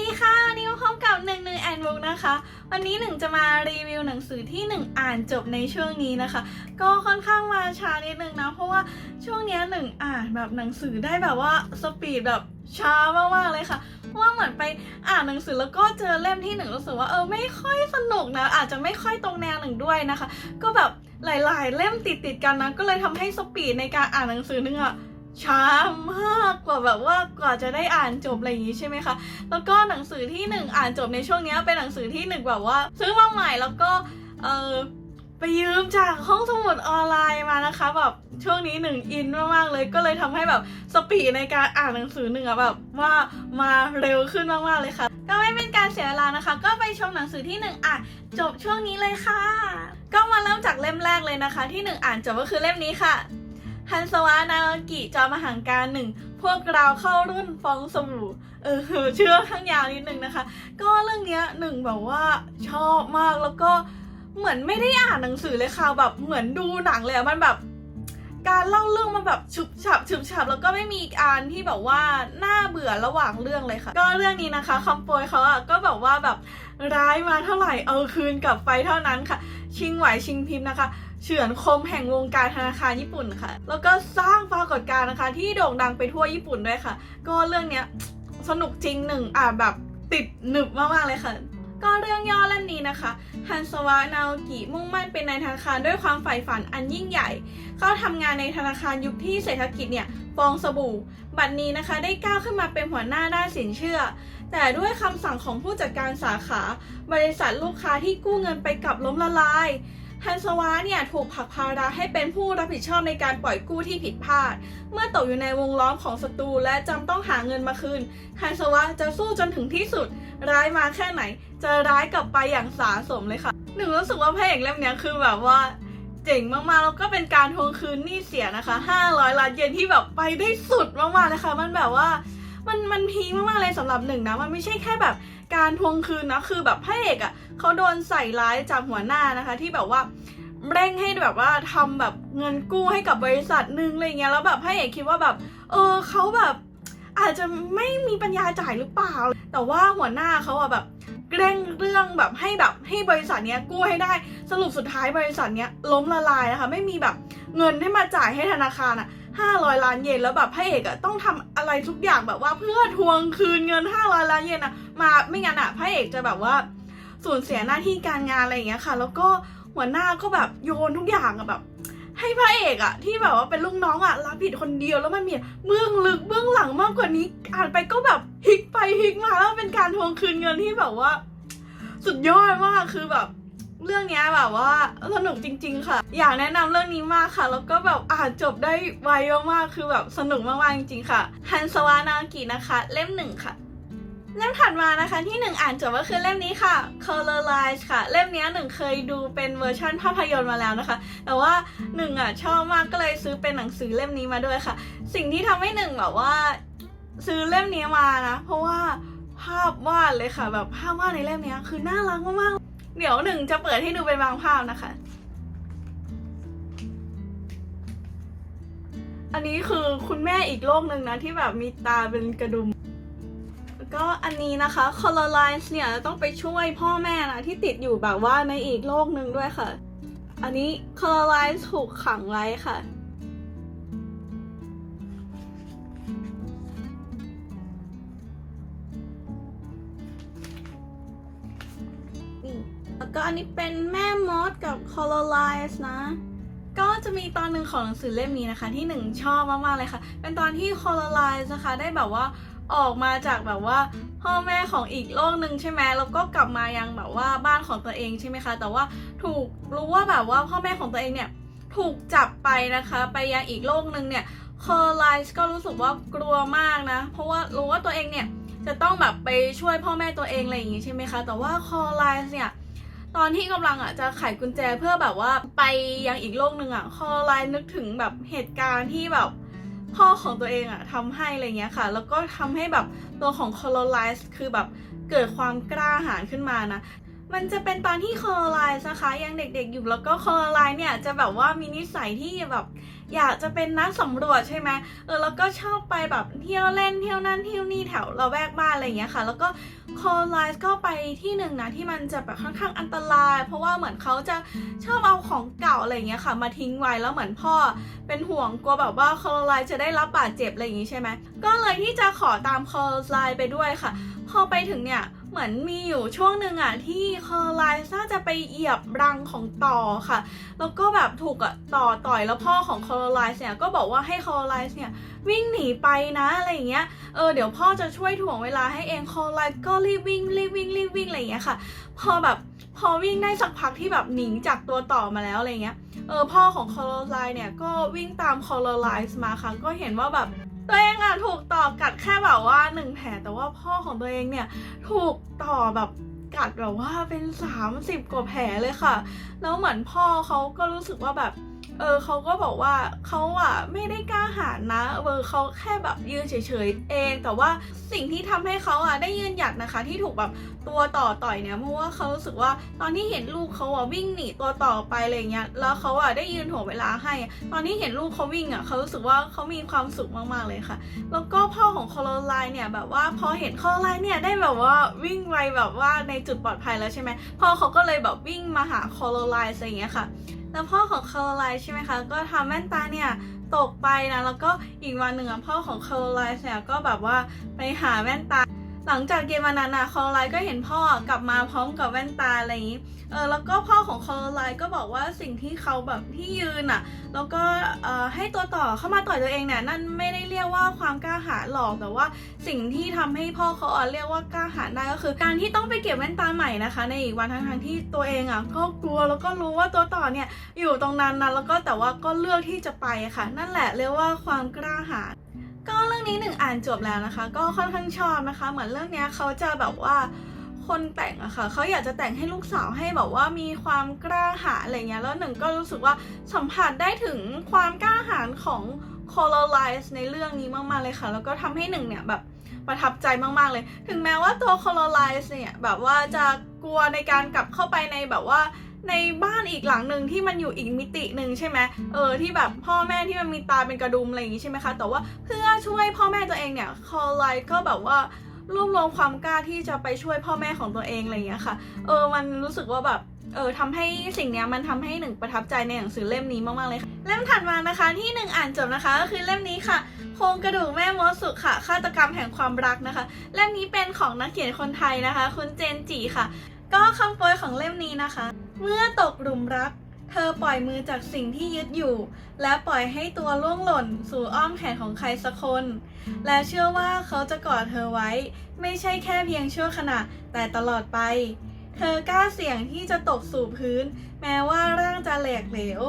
ดีค่ะวันนี้มาพบกับหนึ่งหนึ่งแอนบุ๊กนะคะ วันนี้หนึ่งจะมารีวิวหนังสือที่หนึ่งอ่านจบในช่วงนี้นะคะ ก็ค่อนข้างมาช้านิดนึงนะ เพราะว่าช่วงนี้หนึ่งอ่านแบบหนังสือได้แบบว่าสปีดแบบช้ามากๆเลยค่ะว่าเหมือนไปอ่านหนังสือแล้วก็เจอเล่มที่หนึ่งรู้สึกว่าเออไม่ค่อยสนุกนะ อาจจะไม่ค่อยตรงแนวหนึ่งด้วยนะคะ ก็แบบหลาย ๆ เล่มติดติดๆกันนะก็เลยทำให้สปีดในการอ่านหนังสือหนึงอะ ช้ามากกว่าแบบว่ากว่าจะได้อ่านจบอะไรอย่างนี้ใช่ไหมคะ แล้วก็หนังสือที่หนึ่งอ่านจบในช่วงนี้เป็นหนังสือที่หนึ่งแบบว่า ซื้อมาใหม่แล้วก็เออไปยืมจากห้องสมุดออนไลน์มานะคะแบบช่วงนี้หนึ่งอินมากๆเลยก็เลยทำให้แบบสปีดในการอ่านหนังสือหนึ่งอะแบบว่ามาเร็วขึ้นมากๆเลยค่ะ ก็ไม่เป็นการเสียเวลานะคะ ก็ไปชมหนังสือที่หนึ่งอ่านจบช่วงนี้เลยค่ะ ก็มาเริ่มจากเล่มแรกเลยนะคะ ที่หนึ่งอ่านจบก็คือเล่มนี้ค่ะ ฮันสวานากิจอมหังการหนึ่งพวกเราเข้ารุ่นฟองสบู่เออเชื่อข้างยาวนิดนึงนะคะ ก็เรื่องเนี้ยหนึ่งแบบว่าชอบมากแล้วก็เหมือนไม่ได้อ่านหนังสือเลยค่ะแบบเหมือนดูหนังเลยมันแบบ การเล่าเรื่องมันแบบฉุบฉับฉุบฉับแล้วก็ไม่มีการที่แบบว่าน่าเบื่อระหว่างเรื่องเลยค่ะ ก็เรื่องนี้นะคะคำโปรยเขาอะก็แบบว่าแบบร้ายมาเท่าไหร่เอาคืนกลับไปเท่านั้นค่ะ ชิงไหวชิงพริบนะคะ เฉือนคมแห่งวงการธนาคารญี่ปุ่นค่ะ แล้วก็สร้างปรากฏการณ์นะคะ ที่โด่งดังไปทั่วญี่ปุ่นด้วยค่ะ ก็เรื่องเนี้ยสนุกจริงหนึ่งอ่านแบบติดหนึบมากๆเลยค่ะก็เรื่องย่อเล่มนี้นะคะ ฮันสวะนาโอกิมุ่งมั่นเป็นนายธนาคารด้วยความใฝ่ฝันอันยิ่งใหญ่ เข้าทำงานในธนาคารยุคที่เศรษฐกิจเนี่ยฟองสบู่ บัดนี้นะคะได้ก้าวขึ้นมาเป็นหัวหน้าด้านสินเชื่อ แต่ด้วยคำสั่งของผู้จัดการสาขา บริษัทลูกค้าที่กู้เงินไปกลับล้มละลาย ฮันสวะเนี่ยถูกผักภาระให้เป็นผู้รับผิดชอบในการปล่อยกู้ที่ผิดพลาด เมื่อตกอยู่ในวงล้อมของศัตรูและจำต้องหาเงินมาคืนฮันสวะจะสู้จนถึงที่สุด ร้ายมาแค่ไหน จะร้ายกลับไปอย่างสาสมเลยค่ะหนึ่งรู้สึกว่าพระเอกเล่มเนี้ยคือแบบว่าเจ๋งมากๆ แล้วก็เป็นการทวงคืนหนี้เสียนะคะ 500 ล้านเยนที่แบบไปได้สุดมากๆเลยค่ะมันแบบว่า มันมันพีคมากๆเลยสำหรับหนึ่งนะ มันไม่ใช่แค่แบบการทวงคืนนะ คือแบบพระเอกอะ่ะเขาโดนใส่ร้ายจากหัวหน้านะคะ ที่แบบว่าเร่งให้แบบว่าทำแบบเงินกู้ให้กับบริษัทหนึ่งอะไรเงี้ยแล้วแบบพระเอกคิดว่าแบบ เออเขาแบบอาจจะไม่มีปัญญาจ่ายหรือเปล่า แต่ว่าหัวหน้าเขาอะแบบเร่งเรื่องแบบให้แบบให้บริษัทเนี้ยกู้ให้ได้ สรุปสุดท้ายบริษัทเนี้ยล้มละลายนะคะ ไม่มีแบบเงินให้มาจ่ายให้ธนาคารอะ 500 ล้านเยนแล้วแบบพระเอกอะต้องทำอะไรทุกอย่างแบบว่าเพื่อทวงคืนเงิน 500 ล้านเยนอะมาไม่งั้นอะพระเอกจะแบบว่าสูญเสียหน้าที่การงานอะไรอย่างเงี้ยค่ะ แล้วก็หัวหน้าก็แบบโยนทุกอย่างอะแบบ ให้พระเอกอะที่แบบว่าเป็นลูกน้องอะรับผิดคนเดียวแล้วมันมีเบื้องลึกเบื้องหลังมากกว่านี้ อ่านไปก็แบบฮิกไปฮิกมาแล้วเป็นการทวงคืนเงินที่แบบว่า สุดยอดมากคือแบบ เรื่องนี้แบบว่าสนุกจริง ๆ ค่ะ อยากแนะนำเรื่องนี้มากค่ะ แล้วก็แบบอ่านจบได้ไวมากๆคือแบบสนุกมากๆจริง ๆ ค่ะฮันสวานากินะคะ เล่มหนึ่งค่ะ เล่มถัดมานะคะที่หนึ่งอ่านจบก็คือเล่มนี้ค่ะ Colorize ค่ะ เล่มนี้หนึ่งเคยดูเป็นเวอร์ชั่นภาพยนตร์มาแล้วนะคะ แต่ว่าหนึ่งอะชอบมากก็เลยซื้อเป็นหนังสือเล่มนี้มาด้วยค่ะ สิ่งที่ทำให้หนึ่งแบบว่าซื้อเล่มนี้มานะ เพราะว่าภาพวาดเลยค่ะ แบบภาพวาดในเล่มนี้คือน่ารักมากๆ เดี๋ยวหนึ่งจะเปิดให้ดูเป็นบางภาพนะคะ อันนี้คือคุณแม่อีกโลกหนึ่งนะที่แบบมีตาเป็นกระดุม แล้วก็อันนี้นะคะ Colorize เนี่ยต้องไปช่วยพ่อแม่นะที่ติดอยู่แบบว่าในอีกโลกหนึ่งด้วยค่ะ อันนี้ Colorize ถูกขังไว้ค่ะ แล้วก็อันนี้เป็นแม่มดกับ Colorize นะ ก็จะมีตอนหนึ่งของหนังสือเล่มนี้นะคะ ที่หนึ่งชอบมากๆเลยค่ะ เป็นตอนที่ Colorize นะคะได้แบบว่าออกมาจากแบบว่าพ่อแม่ของอีกโลกหนึ่งใช่ไหมแล้วก็กลับมายังแบบว่าบ้านของตัวเองใช่ไหมคะ แต่ว่าถูกรู้ว่าแบบว่าพ่อแม่ของตัวเองเนี่ยถูกจับไปนะคะ ไปยังอีกโลกหนึ่งเนี่ย Colorize ก็รู้สึกว่ากลัวมากนะ เพราะว่ารู้ว่าตัวเองเนี่ยจะต้องแบบไปช่วยพ่อแม่ตัวเองอะไรอย่างงี้ใช่ไหมคะ แต่ว่าคอไลน์เนี่ย ตอนที่กำลังอะจะไขกุญแจเพื่อแบบว่าไปยังอีกโลกหนึ่งอะคอไลน์นึกถึงแบบเหตุการณ์ที่แบบพ่อของตัวเองอะทำให้อะไรเงี้ยค่ะ แล้วก็ทำให้แบบตัวของคอไลน์คือแบบเกิดความกล้าหาญขึ้นมานะ มันจะเป็นตอนที่คอไลน์นะคะยังเด็กๆอยู่แล้วก็คอไลน์เนี่ยจะแบบว่ามีนิสัยที่แบบอยากจะเป็นนักสำรวจใช่ไหมเออแล้วก็ชอบไปแบบเที่ยวเล่นเที่ยวนั่นเที่ยวนี่แถวเราแวกบ้านอะไรอย่างเงี้ยค่ะ แล้วก็คอไลน์ก็ไปที่หนึ่งนะที่มันจะแบบค่อนข้างอันตราย เพราะว่าเหมือนเขาจะชอบเอาของเก่าอะไรอย่างเงี้ยค่ะ มาทิ้งไว้แล้วเหมือนพ่อเป็นห่วงกลัวแบบว่าคอไลน์จะได้รับบาดเจ็บอะไรอย่างงี้ใช่ไหมก็เลยที่จะขอตามคอไลน์ไปด้วยค่ะ พอไปถึงเนี่ย เหมือนมีอยู่ช่วงหนึ่งอะที่คอไลน์น่าจะไปเหยียบรังของต่อค่ะ แล้วก็แบบถูกอะต่อต่อยแล้วพ่อของคอไลน์เนี่ยก็บอกว่าให้คอไลน์เนี่ยวิ่งหนีไปนะอะไรอย่างเงี้ย เออเดี๋ยวพ่อจะช่วยถ่วงเวลาให้เองคอร์ไลน์ก็รีบวิ่งรีบวิ่งรีบวิ่งอะไรอย่างเงี้ยค่ะ พอแบบพอวิ่งได้สักพักที่แบบหนีจากตัวต่อมาแล้วอะไรเงี้ย เออพ่อของคอไลน์เนี่ยก็วิ่งตามคอร์ไลน์มาค่ะ ก็เห็นว่าแบบ ตัวเองอะถูกต่อกัดแค่แบบว่าหนึ่งแผลแต่ว่าพ่อของตัวเองเนี่ยถูกต่อแบบกัดแบบว่าเป็น 30กว่าแผลเลยค่ะ แล้วเหมือนพ่อเขาก็รู้สึกว่าแบบ เออเขาก็บอกว่าเขาอะไม่ได้กล้าหาญนะเออเขาแค่แบบยืนเฉยๆเอง แต่ว่าสิ่งที่ทำให้เขาอะได้ยืนหยัดนะคะ ที่ถูกแบบตัวต่อต่อยเนี่ยเพราะว่าเขารู้สึกว่าตอนที่เห็นลูกเขาอะวิ่งหนีตัวต่อไปอะไรเงี้ยแล้วเขาอะได้ยืนถ่วงเวลาให้ ตอนที่เห็นลูกเขาวิ่งอะเขารู้สึกว่าเขามีความสุขมากๆเลยค่ะ แล้วก็พ่อของคอโรไลน์เนี่ยแบบว่าพอเห็นคอโรไลน์เนี่ยได้แบบว่าวิ่งไปแบบว่าในจุดปลอดภัยแล้วใช่ไหมพ่อเขาก็เลยแบบวิ่งมาหาคอโรไลน์อะไรอย่างเงี้ยค่ะ แล้วพ่อของคาโรไลน์ใช่ไหมคะ ก็ทำแว่นตาเนี่ยตกไปนะ แล้วก็อีกวันหนึ่งพ่อของคาโรไลน์เนี่ยก็แบบว่าไปหาแว่นตา หลังจากเกมวันนั้นอะคาโรไลก็เห็นพ่อกลับมาพร้อมกับแว่นตาอะไรอย่างนี้ เออแล้วก็พ่อของคาโรไลก็บอกว่าสิ่งที่เขาแบบที่ยืนอะแล้วก็เอ่อให้ตัวต่อเข้ามาต่อยตัวเองเนี่ยนั่นไม่ได้เรียกว่าความกล้าหาญหรอกแต่ว่าสิ่งที่ทำให้พ่อเขาเรียกว่ากล้าหาญได้ก็คือ การที่ต้องไปเก็บแว่นตาใหม่นะคะ ในอีกวันทั้งๆที่ตัวเองอะก็กลัวแล้วก็รู้ว่าตัวต่อเนี่ยอยู่ตรงนั้นนะแล้วก็แต่ว่าก็เลือกที่จะไปค่ะ นั่นแหละเรียกว่าความกล้าหาญ ก็เรื่องนี้หนึ่งอ่านจบแล้วนะคะ ก็ค่อนข้างชอบนะคะ เหมือนเรื่องเนี้ยเขาจะแบบว่าคนแต่งอะค่ะเขาอยากจะแต่งให้ลูกสาวให้แบบว่ามีความกล้าหาญอะไรเงี้ยแล้วหนึ่งก็รู้สึกว่าสัมผัสได้ถึงความกล้าหาญของคอ l o r i z e ในเรื่องนี้มากๆเลยค่ะ แล้วก็ทำให้หนึ่งเนี่ยแบบประทับใจมากๆเลย ถึงแม้ว่าตัวคอ l o r i z e เนี่ยแบบว่าจะกลัวในการกลับเข้าไปในแบบว่า ในบ้านอีกหลังหนึ่งที่มันอยู่อีกมิติหนึ่งใช่ไหมเออที่แบบพ่อแม่ที่มันมีตาเป็นกระดุมอะไรอย่างงี้ใช่ไหมคะ แต่ว่าเพื่อช่วยพ่อแม่ตัวเองเนี่ยคอ l i z e ก็แบบว่ารวบรวมความกล้าที่จะไปช่วยพ่อแม่ของตัวเองอะไรอย่างเงี้ยค่ะ เออ มันรู้สึกว่าแบบเออทำให้สิ่งเนี้ยมันทำให้หนึ่งประทับใจในหนังสือเล่มนี้มากๆเลยค่ะเล่มถัดมานะคะที่หนึ่งอ่านจบนะคะก็คือเล่มนี้ค่ะโครงกระดูกแม่มดสุค่ะฆาตกรรมแห่งความรักนะคะ เล่มนี้เป็นของนักเขียนคนไทยนะคะ คุณเจนจีค่ะ ก็คำโปรยของเล่มนี้นะคะ เมื่อตกหลุมรัก เธอปล่อยมือจากสิ่งที่ยึดอยู่ และปล่อยให้ตัวล่วงหล่นสู่อ้อมแขนของใครสักคน และเชื่อว่าเขาจะกอดเธอไว้ ไม่ใช่แค่เพียงชั่วขณะแต่ตลอดไป เธอกล้าเสี่ยงที่จะตกสู่พื้น แม้ว่าร่างจะแหลกเหลว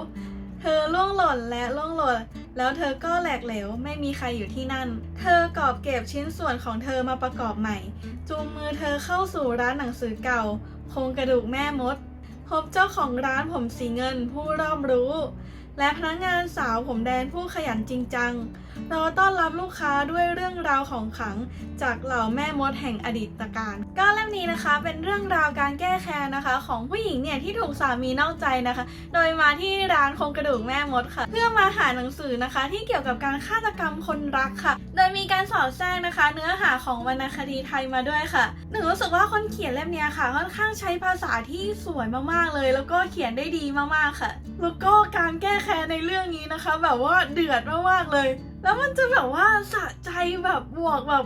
เธอล่วงหล่นและล่วงหล่นแล้วเธอก็แหลกเหลวไม่มีใครอยู่ที่นั่น เธอกอบเก็บชิ้นส่วนของเธอมาประกอบใหม่ จูงมือเธอเข้าสู่ร้านหนังสือเก่าโครงกระดูกแม่มด พบเจ้าของร้านผมสีเงินผู้รอบรู้ และพนักงานสาวผมแดงผู้ขยันจริงจัง รอต้อนรับลูกค้าด้วยเรื่องราวของขัง จากเหล่าแม่มดแห่งอดีตการก็เล่มนี้นะคะเป็นเรื่องราวการแก้แค้นนะคะ ของผู้หญิงเนี่ยที่ถูกสามีนอกใจนะคะ โดยมาที่ร้านโครงกระดูกแม่มดค่ะ เพื่อมาหาหนังสือนะคะ ที่เกี่ยวกับการฆาตกรรมคนรักค่ะ โดยมีการสอดแทรกนะคะ เนื้อหาของวรรณคดีไทยมาด้วยค่ะหนึ่งรู้สึกว่าคนเขียนเล่มนี้ค่ะ ค่อนข้างใช้ภาษาที่สวยมากๆเลย แล้วก็เขียนได้ดีมากๆค่ะ แล้วก็การแก้แค้นในเรื่องนี้นะคะ แบบว่าเดือดมากๆเลย แล้วมันจะแบบว่าสะใจแบบบวกแบบ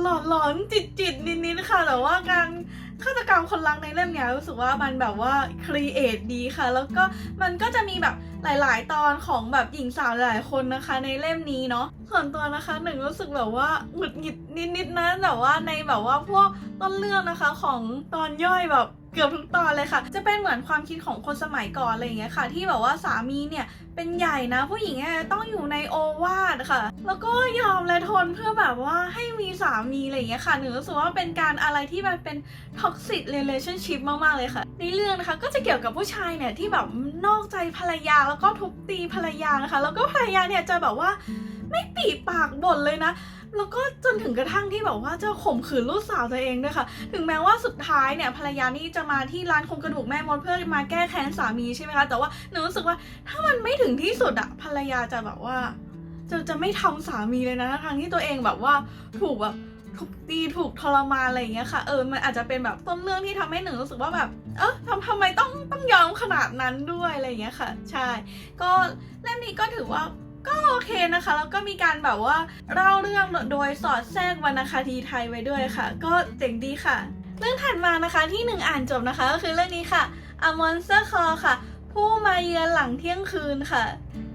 หลอนหลอนจิตจิตๆนิดๆค่ะ แต่ว่าการฆาตกรรมคนรักในเล่มนี้รู้สึกว่ามันแบบว่าครีเอทดีค่ะ แล้วก็มันก็จะมีแบบหลาย ๆ ตอนของแบบหญิงสาวหลายคนนะคะ ในเล่มนี้เนาะส่วนตัวนะคะหนึ่งรู้สึกแบบว่าหงุดหงิดนิดๆนะแต่ว่าในแบบว่าพวกต้นเรื่องนะคะของตอนย่อยแบบ เกือบทุกตอนเลยค่ะ จะเป็นเหมือนความคิดของคนสมัยก่อนอะไรอย่างเงี้ยค่ะ ที่แบบว่าสามีเนี่ยเป็นใหญ่นะ ผู้หญิงเนี่ยต้องอยู่ในโอวาทค่ะ แล้วก็ยอมและทนเพื่อแบบว่าให้มีสามีอะไรอย่างเงี้ยค่ะหนูรู้สึกว่าเป็นการอะไรที่มันเป็น toxic relationship มากๆเลยค่ะ ในเรื่องนะคะก็จะเกี่ยวกับผู้ชายเนี่ยที่แบบนอกใจภรรยาแล้วก็ทุบตีภรรยานะคะ แล้วก็ภรรยาเนี่ยจะแบบว่า ไม่ปีปากบ่นเลยนะ แล้วก็จนถึงกระทั่งที่แบบว่าจะข่มขืนลูกสาวตัวเองด้วยค่ะ ถึงแม้ว่าสุดท้ายเนี่ยภรรยานี่จะมาที่ร้านโครงกระดูกแม่มดเพื่อมาแก้แค้นสามีใช่ไหมคะ แต่ว่าหนูรู้สึกว่าถ้ามันไม่ถึงที่สุดอะภรรยาจะแบบว่าจะจะไม่ทำสามีเลยนะทั้งที่ตัวเองแบบว่าถูกแบบถูกตีถูกทรมานอะไรอย่างเงี้ยค่ะเออมันอาจจะเป็นแบบต้นเรื่องที่ทำให้หนึ่งรู้สึกว่าแบบ เออทำทำไมต้องต้องยอมขนาดนั้นด้วยอะไรอย่างเงี้ยค่ะ ใช่ ก็เล่มนี้ก็ถือว่า ก็โอเคนะคะ แล้วก็มีการแบบว่าเล่าเรื่องโดยสอดแทรกวรรณคดีไทยไว้ด้วยค่ะ ก็เจ๋งดีค่ะ เรื่องถัดมานะคะที่หนึ่งอ่านจบนะคะก็คือเรื่องนี้ค่ะ A Monster Call ค่ะ ผู้มาเยือนหลังเที่ยงคืนค่ะ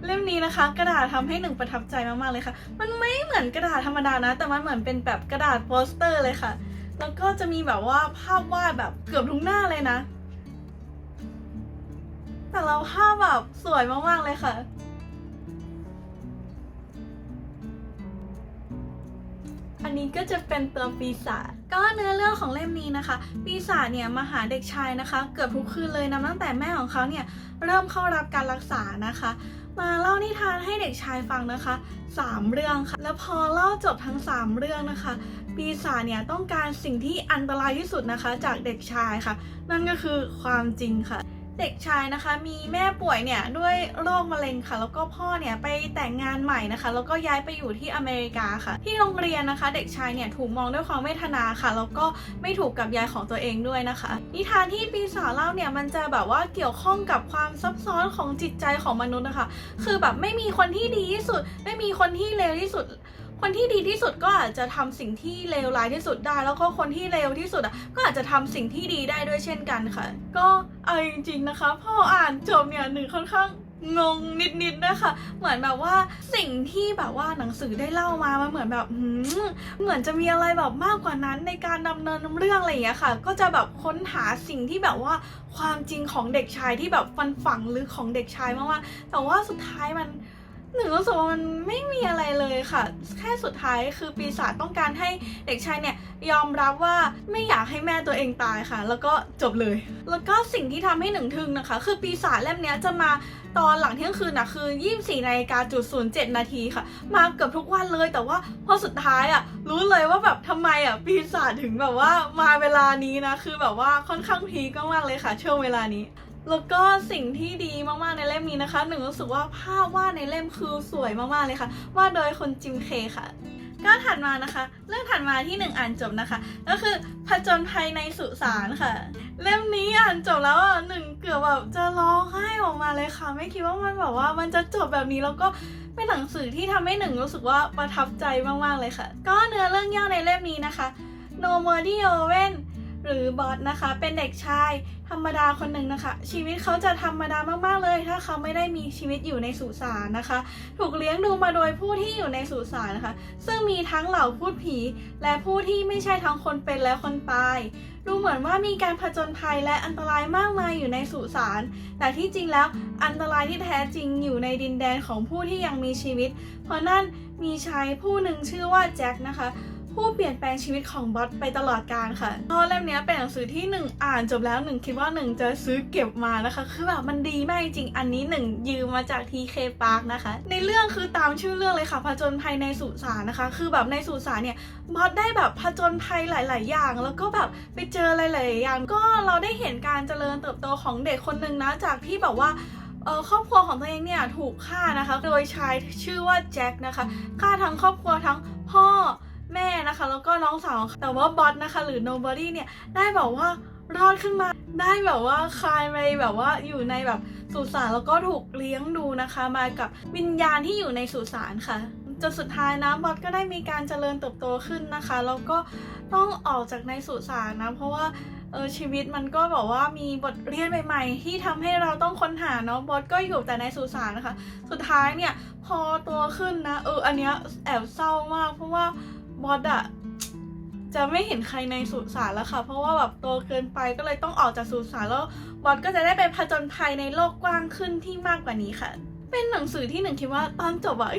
เล่มนี้นะคะ กระดาษทำให้หนึ่งประทับใจมากๆเลยค่ะ มันไม่เหมือนกระดาษธรรมดานะ แต่มันเหมือนเป็นแบบกระดาษโปสเตอร์เลยค่ะ แล้วก็จะมีแบบว่าภาพวาดแบบเกือบทุกหน้าเลยนะ แต่เราภาพแบบสวยมากๆเลยค่ะ อันนี้ก็จะเป็นตัวปีศาจก็เนื้อเรื่องของเล่มนี้นะคะ ปีศาจเนี่ยมาหาเด็กชายนะคะ เกือบทุกคืนเลยนะตั้งแต่แม่ของเขาเนี่ยเริ่มเข้ารับการรักษานะคะ มาเล่านิทานให้เด็กชายฟังนะคะสามเรื่องค่ะ แล้วพอเล่าจบทั้งสามเรื่องนะคะ ปีศาจเนี่ยต้องการสิ่งที่อันตรายที่สุดนะคะ จากเด็กชายค่ะ นั่นก็คือความจริงค่ะ เด็กชายนะคะมีแม่ป่วยเนี่ยด้วยโรคมะเร็งค่ะ แล้วก็พ่อเนี่ยไปแต่งงานใหม่นะคะ แล้วก็ย้ายไปอยู่ที่อเมริกาค่ะ ที่โรงเรียนนะคะ เด็กชายเนี่ยถูกมองด้วยความเวทนาค่ะ แล้วก็ไม่ถูกกับยายของตัวเองด้วยนะคะ นิทานที่ปีศาจเล่าเนี่ยมันจะแบบว่าเกี่ยวข้องกับความซับซ้อนของจิตใจของมนุษย์นะคะ คือแบบไม่มีคนที่ดีที่สุด ไม่มีคนที่เลวที่สุด คนที่ดีที่สุดก็อาจจะทำสิ่งที่เลวร้ายที่สุดได้ แล้วก็คนที่เลวที่สุดอะก็อาจจะทำสิ่งที่ดีได้ด้วยเช่นกันค่ะ ก็เอาจริงๆนะคะพออ่านจบเนี่ยหนึ่งค่อนข้างงงนิดๆนะคะเหมือนแบบว่าสิ่งที่แบบว่าหนังสือได้เล่ามา มันเหมือนแบบเหมือนจะมีอะไรแบบมากกว่านั้นในการดำเนินเรื่องอะไรอย่างเงี้ยค่ะ ก็จะแบบค้นหาสิ่งที่แบบว่าความจริงของเด็กชายที่แบบฟันฝังลึกของเด็กชายมากๆแต่ว่าสุดท้ายมัน หนึ่งรู้สึกว่ามันไม่มีอะไรเลยค่ะ แค่สุดท้ายคือปีศาจต้องการให้เด็กชายเนี่ยยอมรับว่าไม่อยากให้แม่ตัวเองตายค่ะ แล้วก็จบเลย แล้วก็สิ่งที่ทำให้หนึ่งทึ่งนะคะ คือปีศาจเล่มนี้จะมาตอนหลังเที่ยงคืนนะคือ 24นาฬิกาจุดศูนย์เจ็ดนาทีค่ะ มาเกือบทุกวันเลยแต่ว่าพอสุดท้ายอะรู้เลยว่าแบบทำไมอะปีศาจถึงแบบว่ามาเวลานี้นะคือแบบว่าค่อนข้างพีคมากเลยค่ะช่วงเวลานี้ แล้วก็สิ่งที่ดีมากๆในเล่มนี้นะคะ หนึ่งรู้สึกว่าภาพวาดในเล่มคือสวยมากๆเลยค่ะ วาดโดยคนจิมเคค่ะ ก็ถัดมานะคะ เรื่องถัดมาที่หนึ่งอ่านจบนะคะ ก็คือผจญภัยในสุสานค่ะ เล่มนี้อ่านจบแล้วอะหนึ่งเกือบแบบจะร้องไห้ออกมาเลยค่ะ ไม่คิดว่ามันแบบว่ามันจะจบแบบนี้แล้วก็เป็นหนังสือที่ทำให้หนึ่งรู้สึกว่าประทับใจมากๆเลยค่ะ ก็เนื้อเรื่องย่อในเล่มนี้นะคะ No m o r d y Owen หรือบอสนะคะ เป็นเด็กชาย ธรรมดาคนหนึ่งนะคะ ชีวิตเขาจะธรรมดามากๆเลย ถ้าเขาไม่ได้มีชีวิตอยู่ในสุสานนะคะ ถูกเลี้ยงดูมาโดยผู้ที่อยู่ในสุสานนะคะ ซึ่งมีทั้งเหล่าพูดผี และผู้ที่ไม่ใช่ทั้งคนเป็นและคนตาย ดูเหมือนว่ามีการผจญภัยและอันตรายมากมายอยู่ในสุสานแต่ที่จริงแล้วอันตรายที่แท้จริงอยู่ในดินแดนของผู้ที่ยังมีชีวิต เพราะนั่นมีชายผู้หนึ่งชื่อว่าแจ็คนะคะ ผู้เปลี่ยนแปลงชีวิตของบอสไปตลอดกาลค่ะก็เล่มเนี้ยเป็นหนังสือที่หนึ่งอ่านจบแล้วหนึ่งคิดว่าหนึ่งจะซื้อเก็บมานะคะ คือแบบมันดีมากจริง อันนี้หนึ่งยืมมาจาก TK Park นะคะ ในเรื่องคือตามชื่อเรื่องเลยค่ะผจญภัยในสุสานนะคะ คือแบบในสุสานเนี่ยบอสได้แบบผจญภัยหลาย ๆ อย่าง แล้วก็แบบไปเจอหลายๆอย่าง ก็เราได้เห็นการเจริญเติบโตของเด็กคนหนึ่งนะจากที่แบบว่าครอบครัวของตัวเองเนี่ยถูกฆ่านะคะ โดยชายชื่อว่าแจ็คนะคะฆ่าทั้งครอบครัวทั้งพ่อ แม่นะคะ แล้วก็น้องสาวแต่ว่าบอสนะคะ หรือ nobody เนี่ยได้แบบว่ารอดขึ้นมาได้แบบว่าคลายไปแบบว่าอยู่ในแบบสุสานแล้วก็ถูกเลี้ยงดูนะคะ มากับวิญญาณที่อยู่ในสุสานค่ะจนสุดท้ายนะบอสก็ได้มีการเจริญเติบโตขึ้นนะคะ แล้วก็ต้องออกจากในสุสานนะ เพราะว่าเออชีวิตมันก็แบบว่ามีบทเรียนใหม่ๆ ที่ทำให้เราต้องค้นหาเนาะบอสก็อยู่แต่ในสุสานนะคะ สุดท้ายเนี่ยพอตัวขึ้นนะเอออันเนี้ยแอบเศร้ามาก เพราะว่า บอสอะจะไม่เห็นใครในสุสานแล้วค่ะ เพราะว่าแบบโตเกินไปก็เลยต้องออกจากสุสานแล้วบอสก็จะได้ไปผจญภัยในโลกกว้างขึ้นที่มากกว่านี้ค่ะ เป็นหนังสือที่หนึ่งคิดว่าตอนจบอะ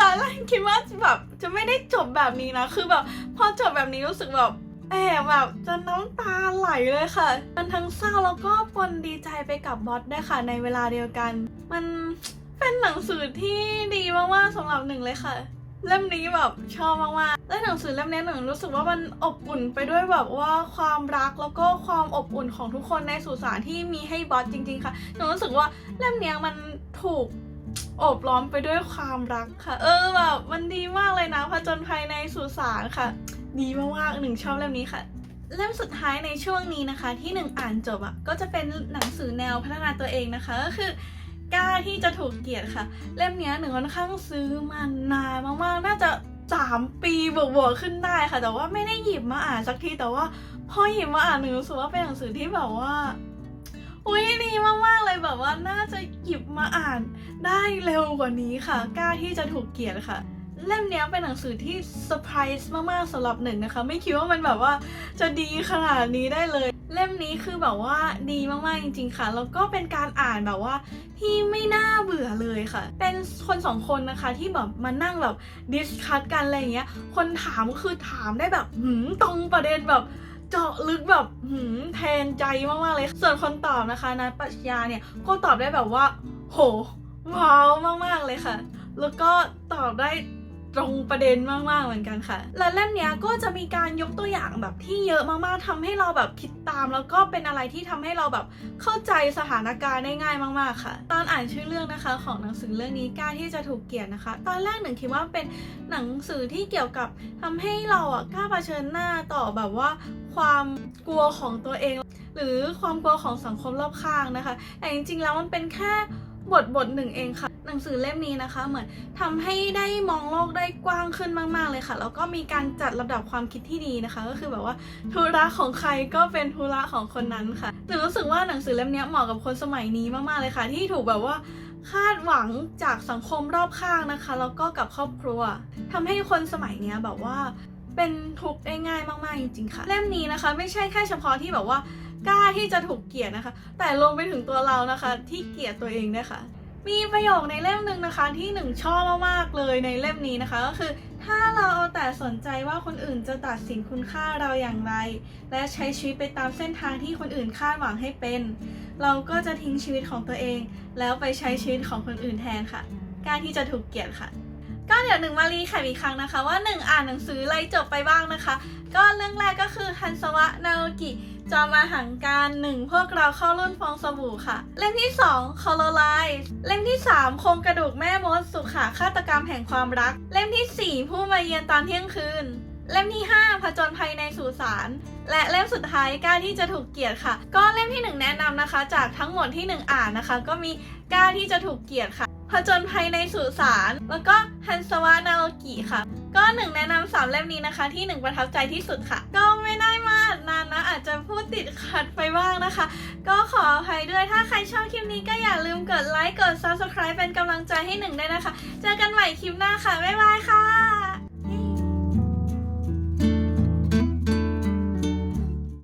ตอนแรกคิดว่าแบบจะไม่ได้จบแบบนี้นะ คือแบบพอจบแบบนี้รู้สึกแบบแอบแบบจะน้ำตาไหลเลยค่ะมันทั้งเศร้าแล้วก็ปนดีใจไปกับบอสได้ค่ะในเวลาเดียวกัน มันเป็นหนังสือที่ดีมากๆสำหรับหนึ่งเลยค่ะ เล่มนี้แบบชอบมากๆและหนังสือเล่มนี้หนูรู้สึกว่ามันอบอุ่นไปด้วยแบบว่าความรักแล้วก็ความอบอุ่นของทุกคนในสุสานที่มีให้บอสจริง ๆ ค่ะหนูรู้สึกว่าเล่มเนี้ยมันถูกโอบล้อมไปด้วยความรักค่ะ เออแบบมันดีมากเลยนะผจญภัยในสุสานค่ะ ดีมากๆหนึ่งชอบเล่มนี้ค่ะเล่มสุดท้ายในช่วงนี้นะคะ ที่หนึ่งอ่านจบอะก็จะเป็นหนังสือแนวพัฒนาตัวเองนะคะก็คือ กล้าที่จะถูกเกลียดค่ะ เล่มนี้หนึ่งค่อนข้างซื้อมานานมากๆ น่าจะสามปีบวกๆขึ้นได้ค่ะ แต่ว่าไม่ได้หยิบมาอ่านสักทีแต่ว่าพอหยิบมาอ่านหนึ่งรู้สึกว่าเป็นหนังสือที่แบบว่าอุ้ยดีมากๆเลยแบบว่าน่าจะหยิบมาอ่านได้เร็วกว่านี้ค่ะ กล้าที่จะถูกเกลียดค่ะเล่มนี้เป็นหนังสือที่เซอร์ไพรส์มากๆสำหรับหนึ่งนะคะ ไม่คิดว่ามันแบบว่าจะดีขนาดนี้ได้เลย เล่มนี้คือแบบว่าดีมากๆจริงๆค่ะ แล้วก็เป็นการอ่านแบบว่าที่ไม่น่าเบื่อเลยค่ะ เป็นคนสองคนนะคะที่แบบมานั่งแบบดิสคัตกันอะไรเงี้ย คนถามก็คือถามได้แบบหืมตรงประเด็นแบบเจาะลึกแบบหืมแทนใจมากๆเลย ส่วนคนตอบนะคะนัทปัชญาเนี่ยก็ตอบได้แบบว่า โหว้าวมากๆเลยค่ะ แล้วก็ตอบได้ ตรงประเด็นมากๆเหมือนกันค่ะ และเล่มนี้ก็จะมีการยกตัวอย่างแบบที่เยอะมากๆทำให้เราแบบคิดตาม แล้วก็เป็นอะไรที่ทำให้เราแบบเข้าใจสถานการณ์ได้ง่ายมากๆค่ะ ตอนอ่านชื่อเรื่องนะคะของหนังสือเรื่องนี้กล้าที่จะถูกเกลียดนะคะ ตอนแรกหนึ่งคิดว่าเป็นหนังสือที่เกี่ยวกับทำให้เราอะกล้าเผชิญหน้าต่อแบบว่าความกลัวของตัวเอง หรือความกลัวของสังคมรอบข้างนะคะ แต่จริงๆแล้วมันเป็นแค่บทบทหนึ่งเองค่ะ หนังสือเล่มนี้นะคะ เหมือนทำให้ได้มองโลกได้กว้างขึ้นมากๆเลยค่ะ แล้วก็มีการจัดลำดับความคิดที่ดีนะคะ ก็คือแบบว่าธุระของใครก็เป็นธุระของคนนั้นค่ะหนูรู้สึกว่าหนังสือเล่มนี้เหมาะกับคนสมัยนี้มากๆเลยค่ะ ที่ถูกแบบว่าคาดหวังจากสังคมรอบข้างนะคะ แล้วก็กับครอบครัวทำให้คนสมัยนี้แบบว่าเป็นทุกข์ได้ง่ายมากๆจริงๆค่ะ เล่มนี้นะคะ ไม่ใช่แค่เฉพาะที่แบบว่ากล้าที่จะถูกเกลียดนะคะ แต่รวมไปถึงตัวเรานะคะ ที่เกลียดตัวเองด้วยค่ะ มีประโยคในเล่มหนึ่งนะคะที่หนึ่งชอบมากๆเลยในเล่มนี้นะคะ ก็คือ ถ้าเราเอาแต่สนใจว่าคนอื่นจะตัดสินคุณค่าเราอย่างไร และใช้ชีวิตไปตามเส้นทางที่คนอื่นคาดหวังให้เป็น เราก็จะทิ้งชีวิตของตัวเอง แล้วไปใช้ชีวิตของคนอื่นแทนค่ะกล้าที่จะถูกเกลียดค่ะก็เดี๋ยวหนึ่งมารีแคปอีกครั้งนะคะ ว่าหนึ่งอ่านหนังสืออะไรจบไปบ้างนะคะ ก็เรื่องแรกก็คือฮันสวะนาโอกิ จอมอาหังการหนึ่งพวกเราเข้ารุ่นฟองสบู่ค่ะ เล่มที่ 2 c o l o r i z e เล่มที่ 3 โครงกระดูกแม่มดสุขาฆาตกรรมแห่งความรัก เล่มทีสี่4 ผู้มาเยือนตอนเที่ยงคืน เล่มที่ 5 ผจญภัยในสุสานและเล่มสุดท้ายกล้าที่จะถูกเกลียดค่ะ ก็เล่มที่ 1 แนะนำนะคะ จากทั้งหมดที่ 1 อ่านนะคะ ก็มีกล้าที่จะถูกเกลียดค่ะผจญภัยในสุสานแล้วก็ฮันสวะนาโอกิค่ะ ก็หนึ่งแนะนำสามเล่มนี้นะคะ ที่หนึ่งประทับใจที่สุดค่ะ ก็ไม่ได้มา นานนะอาจจะพูดติดขัดไปบ้างนะคะ ก็ขออภัยด้วยถ้าใครชอบคลิปนี้ก็อย่าลืมกดไลค์กด subscribe เป็นกำลังใจให้หนึ่งด้วยนะคะ เจอกันใหม่คลิปหน้าค่ะ บ๊ายบายค่ะ